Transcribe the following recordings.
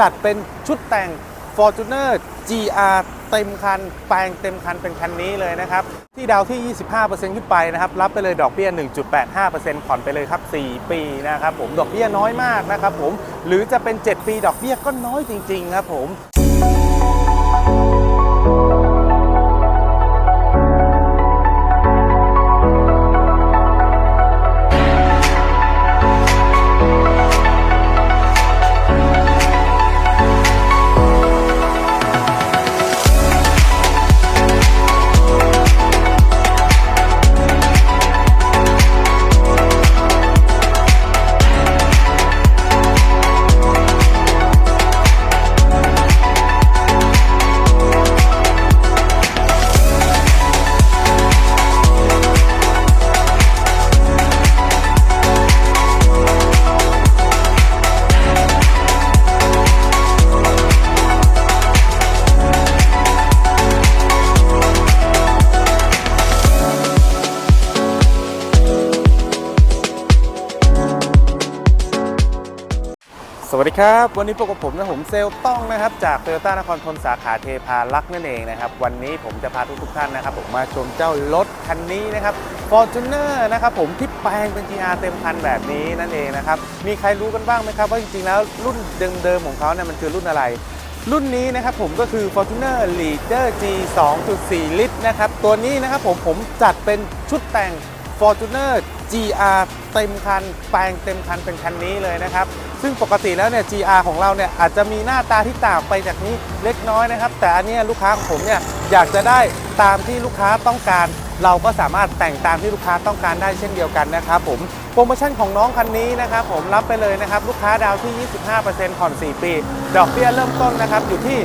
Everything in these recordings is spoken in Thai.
จัดเป็นชุดแต่ง Fortuner GR เต็มคัน แปลงเต็มคันเป็นคันนี้เลยนะครับ ที่ดาวที่ 25%ขึ้นไปนะครับ รับไปเลยดอกเบี้ย 1.85%ผ่อนไปเลยครับ 4 ปีนะครับผม ดอกเบี้ยน้อยมากนะครับผม หรือจะเป็น 7 ปีดอกเบี้ยก็น้อยจริง ๆ ครับผม วัสดีครับ วันนี้พบกับผมนะผมเซลต้องนะครับ จากโตโยต้านครทนสาขาเทพารักษ์นั่นเองนะครับ วันนี้ผมจะพาทุกทุกท่านนะครับ ผมมาชมเจ้ารถคันนี้นะครับ Fortuner นะครับผมที่แปลงเป็น GR เต็มคันแบบนี้นั่นเองนะครับ มีใครรู้กันบ้างไหมครับ ว่าจริงๆแล้วรุ่นเดิมๆของเขาเนี่ยมันคือรุ่นอะไร รุ่นนี้นะครับผมก็คือ Fortuner Leader G 2.4 ลิตรนะครับตัวนี้นะครับผมผมจัดเป็นชุดแต่ง Fortuner GR เต็มคัน แปลงเต็มคันเป็นคันนี้เลยนะครับ ซึ่งปกติแล้วเนี่ย GR ของเราเนี่ยอาจจะมีหน้าตาที่ต่างไปจากนี้เล็กน้อยนะครับ แต่อันนี้ลูกค้าของผมเนี่ยอยากจะได้ตามที่ลูกค้าต้องการ เราก็สามารถแต่งตามที่ลูกค้าต้องการได้เช่นเดียวกันนะครับผมโปรโมชั่นของน้องคันนี้นะครับผมรับไปเลยนะครับ ลูกค้าดาวที่ 25%ผ่อน 4 ปี ดอกเบี้ยเริ่มต้นนะครับอยู่ที่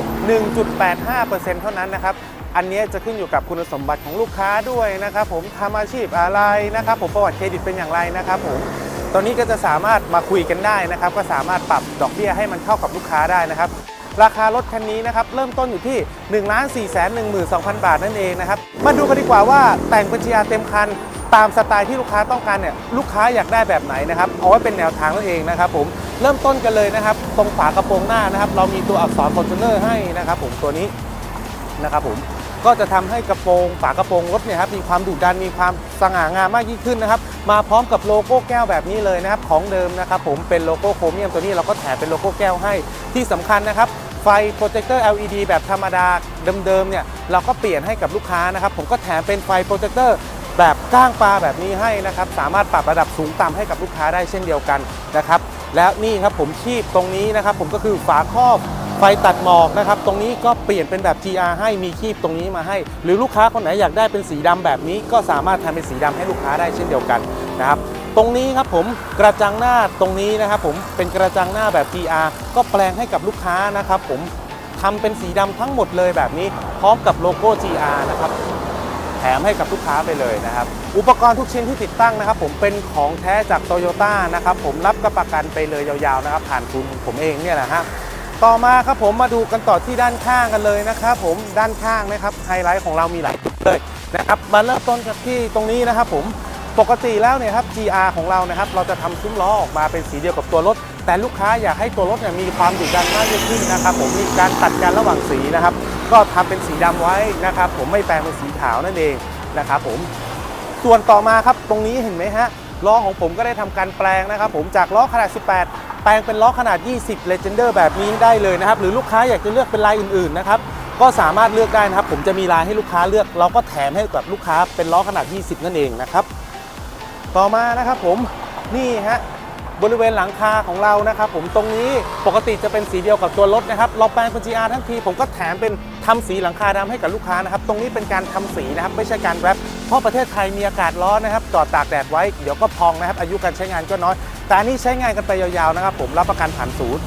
1.85%เท่านั้นนะครับอันนี้จะขึ้นอยู่กับคุณสมบัติของลูกค้าด้วยนะครับผมทำอาชีพอะไรนะครับผมประวัติเครดิตเป็นอย่างไรนะครับผม ตอนนี้ก็จะสามารถมาคุยกันได้นะครับ ก็สามารถปรับดอกเบี้ยให้มันเข้ากับลูกค้าได้นะครับ ราคารถคันนี้นะครับเริ่มต้นอยู่ที่ 1 4 1 2 0 0 0 บาทนั่นเองนะครับ มาดูกันดีกว่าว่าแต่งป็น GR เต็มคันตามสไตล์ที่ลูกค้าต้องการเนี่ยลูกค้าอยากได้แบบไหนนะครับเอาไว้เป็นแนวทางนั่นเองนะครับผมเริ่มต้นกันเลยนะครับ ตรงฝากระโปรงหน้านะครับ เรามีตัวอักษร Fortuner ให้นะครับผมตัวนี้นะครับผม ก็จะทำให้กระโปรงฝากระโปรงรถเนี่ยครับมีความดุดันมีความสง่างามมากยิ่งขึ้นนะครับ มาพร้อมกับโลโก้แก้วแบบนี้เลยนะครับของเดิมนะครับผมเป็นโลโก้โครเมียมตัวนี้เราก็แถมเป็นโลโก้แก้วให้ที่สำคัญนะครับไฟโปรเจคเตอร์ LED แบบธรรมดาเดิมๆเนี่ยเราก็เปลี่ยนให้กับลูกค้านะครับผมก็แถมเป็นไฟโปรเจคเตอร์แบบก้างปลาแบบนี้ให้นะครับสามารถปรับระดับสูงต่ำให้กับลูกค้าได้เช่นเดียวกันนะครับแล้วนี่ครับผมคีบตรงนี้นะครับผมก็คือฝาครอบ ไฟตัดหมอกนะครับ ตรงนี้ก็เปลี่ยนเป็นแบบ GR ให้มีคีบตรงนี้มาให้ หรือลูกค้าคนไหนอยากได้เป็นสีดำแบบนี้ ก็สามารถทำเป็นสีดำให้ลูกค้าได้เช่นเดียวกันนะครับตรงนี้ครับผมกระจังหน้าตรงนี้นะครับผมเป็นกระจังหน้าแบบ GR ก็แปลงให้กับลูกค้านะครับผมทำเป็นสีดำทั้งหมดเลยแบบนี้ พร้อมกับโลโก้ GR นะครับแถมให้กับลูกค้าไปเลยนะครับ อุปกรณ์ทุกชิ้นที่ติดตั้งนะครับ ผมเป็นของแท้จากโตโยต้านะครับ ผมรับกับประกันไปเลยยาวๆนะครับ ผ่านคุณผมเองเนี่ยแหละฮะ ต่อมาครับผมมาดูกันต่อที่ด้านข้างกันเลยนะครับผมด้านข้างนะครับไฮไลท์ของเรามีหลายเลยนะครับมาเริ่มต้นกันที่ตรงนี้นะครับผมปกติแล้วเนี่ยครับ GR ของเรานะครับเราจะทำซุ้มล้อออกมาเป็นสีเดียวกับตัวรถ แต่ลูกค้าอยากให้ตัวรถเนี่ยมีความดุดันมากยิ่งขึ้นนะครับผมมีการตัดกันระหว่างสีนะครับ ก็ทำเป็นสีดำไว้นะครับ ผมไม่แปลงเป็นสีขาวนั่นเองนะครับผมส่วนต่อมาครับตรงนี้เห็นไหมฮะล้อของผมก็ได้ทำการแปลงนะครับ ผมจากล้อขนาด 18 แปลงเป็นล้อขนาด 20 Legender แบบนี้ได้เลยนะครับ หรือลูกค้าอยากจะเลือกเป็นลายอื่นๆนะครับ ก็สามารถเลือกได้นะครับ ผมจะมีลายให้ลูกค้าเลือก เราก็แถมให้กับลูกค้าเป็นล้อขนาด 20 นั่นเองนะครับ ต่อมานะครับผม นี่ฮะ บริเวณหลังคาของเรานะครับผมตรงนี้ปกติจะเป็นสีเดียวกับตัวรถนะครับเราแปลงเป็น GR ทั้งทีผมก็แถมเป็นทำสีหลังคาดำให้กับลูกค้านะครับตรงนี้เป็นการทำสีนะครับไม่ใช่การแรปเพราะประเทศไทยมีอากาศร้อนนะครับจอดตากแดดไว้เดี๋ยวก็พองนะครับอายุการใช้งานก็น้อย แต่อันนี้ใช้งานกันไปยาวๆนะครับผมรับประกันผ่านศูนย์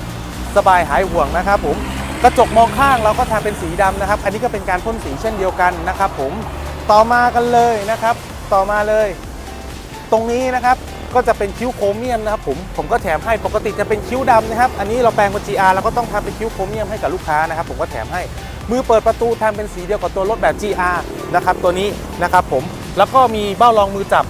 สบายหายห่วงนะครับผมกระจกมองข้างเราก็ทำเป็นสีดำนะครับ อันนี้ก็เป็นการพ่นสีเช่นเดียวกันนะครับผมต่อมากันเลยนะครับ ต่อมาเลย ตรงนี้นะครับ ก็จะเป็นคิ้วโครเมียมนะครับผมผมก็แถมให้ปกติจะเป็นคิ้วดำนะครับอันนี้เราแปลงเป็น GR เราก็ต้องทำเป็นคิ้วโครเมียมให้กับลูกค้านะครับผมก็แถมให้มือเปิดประตูทำเป็นสีเดียวกับตัวรถแบบ GR นะครับตัวนี้นะครับผมแล้วก็มีเบ้ารองมือจับ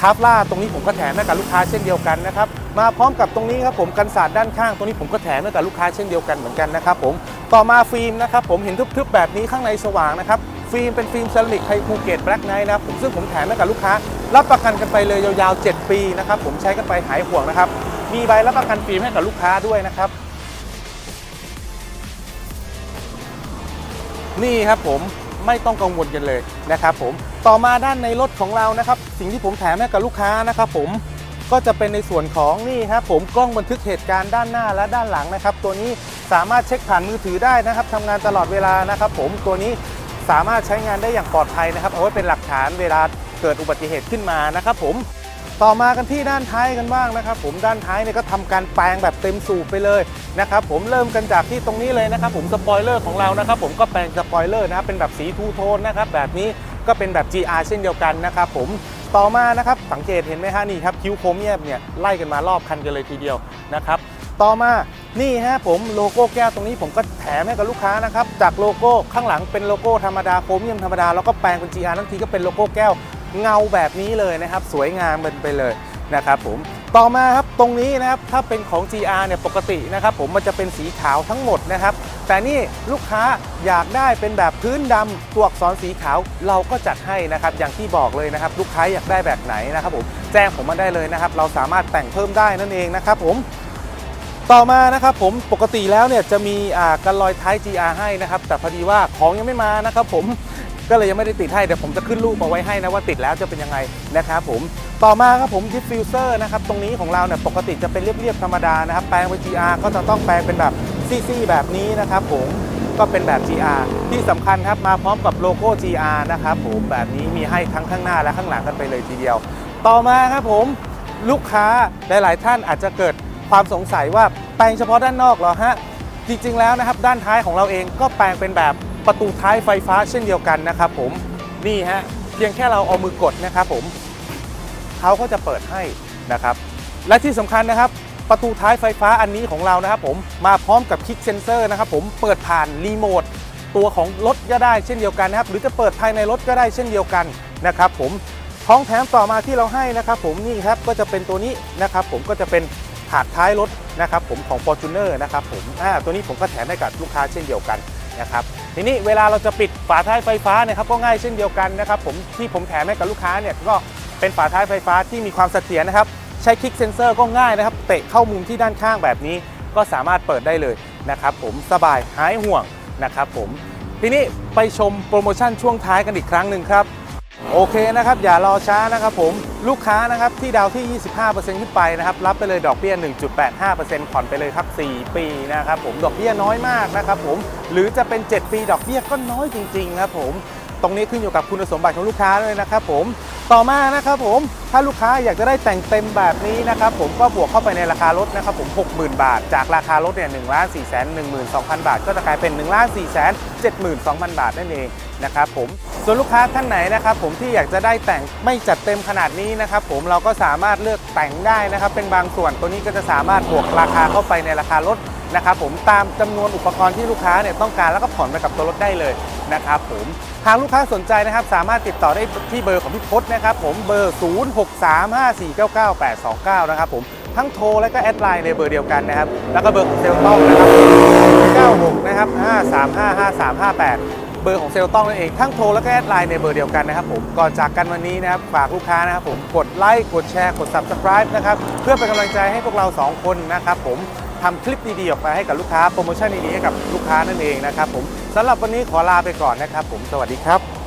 คาฟล่าตรงนี้ผมก็แถมให้กับลูกค้าเช่นเดียวกันนะครับมาพร้อมกับตรงนี้ครับผมกันศาสตร์ด้านข้างตรงนี้ผมก็แถมให้กับลูกค้าเช่นเดียวกันเหมือนกันนะครับผมต่อมาฟิล์มนะครับผมเห็นทึบๆแบบนี้ข้างในสว่างนะครับ ฟิล์มเป็นฟิล์มเซรามิกไฮภูเก็ตแบล็กไนท์นะครับผมซึ่งผมแถมให้กับลูกค้า รับประกันกันไปเลยยาวๆ 7 ปีนะครับผมใช้กันไปหายห่วงนะครับ มีใบรับประกันฟิล์มให้กับลูกค้าด้วยนะครับ นี่ครับผมไม่ต้องกังวลกันเลยนะครับผมต่อมาด้านในรถของเรานะครับ สิ่งที่ผมแถมให้กับลูกค้านะครับผมก็จะเป็นในส่วนของนี่ครับผมกล้องบันทึกเหตุการณ์ด้านหน้าและด้านหลังนะครับ ตัวนี้สามารถเช็คผ่านมือถือได้นะครับทำงานตลอดเวลานะครับ ผมตัวนี้ สามารถใช้งานได้อย่างปลอดภัยนะครับ เอาไว้เป็นหลักฐานเวลาเกิดอุบัติเหตุขึ้นมานะครับผมต่อมากันที่ด้านท้ายกันบ้างนะครับ ผมด้านท้ายเนี่ยก็ทำการแปลงแบบเต็มสูบไปเลยนะครับผมเริ่มกันจากที่ตรงนี้เลยนะครับ ผมสปอยเลอร์ของเรานะครับ ผมก็แปลงสปอยเลอร์นะครับเป็นแบบสีทูโทนนะครับแบบนี้ก็เป็นแบบ GR เช่นเดียวกันนะครับผมต่อมานะครับสังเกตเห็นไหมฮะนี่ครับคิ้วโครเมียมเนี่ยไล่กันมารอบคันกันเลยทีเดียวนะครับต่อมา นี่ฮะผมโลโก้แก้วตรงนี้ผมก็แถมให้กับลูกค้านะครับ จากโลโก้ข้างหลังเป็นโลโก้ธรรมดาโครเมียมธรรมดา แล้วก็แปลงเป็น GR ทั้งทีก็เป็นโลโก้แก้วเงาแบบนี้เลยนะครับ สวยงามเป็นไปเลยนะครับผมต่อมาครับตรงนี้นะครับถ้าเป็นของ GR เนี่ยปกตินะครับผมมันจะเป็นสีขาวทั้งหมดนะครับ แต่นี่ลูกค้าอยากได้เป็นแบบพื้นดำตัวอักษรสีขาวเราก็จัดให้นะครับอย่างที่บอกเลยนะครับ ลูกค้าอยากได้แบบไหนนะครับผมแจ้งผมมาได้เลยนะครับ เราสามารถแต่งเพิ่มได้นั่นเองนะครับผม ต่อมานะครับผมปกติแล้วเนี่ยจะมีอ่ากันลอยท้าย GR ให้นะครับ แต่พอดีว่าของยังไม่มานะครับผมก็เลยยังไม่ได้ติดให้เดี๋ยวผมจะขึ้นรูปมาไว้ให้นะว่าติดแล้วจะเป็นยังไงนะครับผมต่อมาครับผมดิฟฟิวเซอร์นะครับตรงนี้ของเราเนี่ยปกติจะเป็นเรียบๆธรรมดานะครับแปลงเป็น GR ก็จะต้องแปลงเป็นแบบซี่ๆแบบนี้นะครับผมก็เป็นแบบ GR ที่สำคัญครับมาพร้อมกับโลโก้ GR นะครับผมแบบนี้มีให้ทั้งข้างหน้าและข้างหลังกันไปเลยทีเดียว ต่อมาครับผมลูกค้าหลาย ๆ ท่านอาจจะเกิด ความสงสัยว่าแปลงเฉพาะด้านนอกเหรอฮะ จริงๆแล้วนะครับ ด้านท้ายของเราเองก็แปลงเป็นแบบประตูท้ายไฟฟ้าเช่นเดียวกันนะครับผมนี่ฮะเพียงแค่เราเอามือกดนะครับผมเขาก็จะเปิดให้นะครับ และที่สำคัญนะครับ ประตูท้ายไฟฟ้าอันนี้ของเรานะครับผมมาพร้อมกับคลิกเซนเซอร์นะครับผมเปิดผ่านรีโมทตัวของรถก็ได้เช่นเดียวกันนะครับ หรือจะเปิดภายในรถก็ได้เช่นเดียวกันนะครับผมของแถมต่อมาที่เราให้นะครับผมนี่ครับก็จะเป็นตัวนี้นะครับผมก็จะเป็น ถาดท้ายรถนะครับผมของ Fortuner นะครับผมอ่าตัวนี้ผมก็แถมให้กับลูกค้าเช่นเดียวกันนะครับทีนี้เวลาเราจะปิดฝาท้ายไฟฟ้าเนี่ยครับก็ง่ายเช่นเดียวกันนะครับผมที่ผมแถมให้กับลูกค้าเนี่ยก็เป็นฝาท้ายไฟฟ้าที่มีความเสถียรนะครับใช้คลิกเซนเซอร์ก็ง่ายนะครับเตะเข้ามุมที่ด้านข้างแบบนี้ ก็สามารถเปิดได้เลยนะครับผมสบายหายห่วงนะครับผมทีนี้ไปชมโปรโมชั่นช่วงท้ายกันอีกครั้งหนึ่งครับ โอเคนะครับ อย่ารอช้านะครับผมลูกค้านะครับที่ดาวที่ 25%ขึ้นไปนะครับรับไปเลยดอกเบี้ย 1.85%ผ่อนไปเลยครับ 4 ปีนะครับผมดอกเบี้ยน้อยมากนะครับผมหรือจะเป็น 7 ปีดอกเบี้ยก็น้อยจริงๆครับผมตรงนี้ขึ้นอยู่กับคุณสมบัติของลูกค้าด้วยนะครับผมต่อมานะครับผมถ้าลูกค้าอยากจะได้แต่งเต็มแบบนี้นะครับผมก็บวกเข้าไปในราคารถนะครับผม 60,000 บาท จากราคารถเนี่ย1ล้าน4แสน12,000บาท ก็จะกลายเป็น1ล้าน4แสน72,000บาทนั่นเอง นะครับผมส่วนลูกค้าท่านไหนนะครับผมที่อยากจะได้แต่งไม่จัดเต็มขนาดนี้นะครับผมเราก็สามารถเลือกแต่งได้นะครับ เป็นบางส่วนตัวนี้ก็จะสามารถบวกราคาเข้าไปในราคารถนะครับผมตามจำนวนอุปกรณ์ที่ลูกค้าเนี่ยต้องการแล้วก็ผ่อนไปกับตัวรถได้เลยนะครับผมหากลูกค้าสนใจนะครับ สามารถติดต่อได้ที่เบอร์ของพี่พศนะครับผมเบอร์ 0635499829 นะครับผมทั้งโทรและก็แอดไลน์ในเบอร์เดียวกันนะครับ แล้วก็เบอร์ของเซลล์ต้องนะครับ 96 นะครับ 5355358 บอร์ของเซลล์ต้องนั่นเองทั้งโทรและก็แอดไลน์ในเบอร์เดียวกันนะครับผมก่อนจากกันวันนี้นะครับฝากลูกค้านะครับผมกดไลค์กดแชร์กด subscribe นะครับเพื่อเป็นกำลังใจให้พวกเรา 2 คนนะครับผมทำคลิปดีๆออกมาให้กับลูกค้าโปรโมชั่นดีๆให้กับลูกค้านั่นเองนะครับผมสำหรับวันนี้ขอลาไปก่อนนะครับผมสวัสดีครับ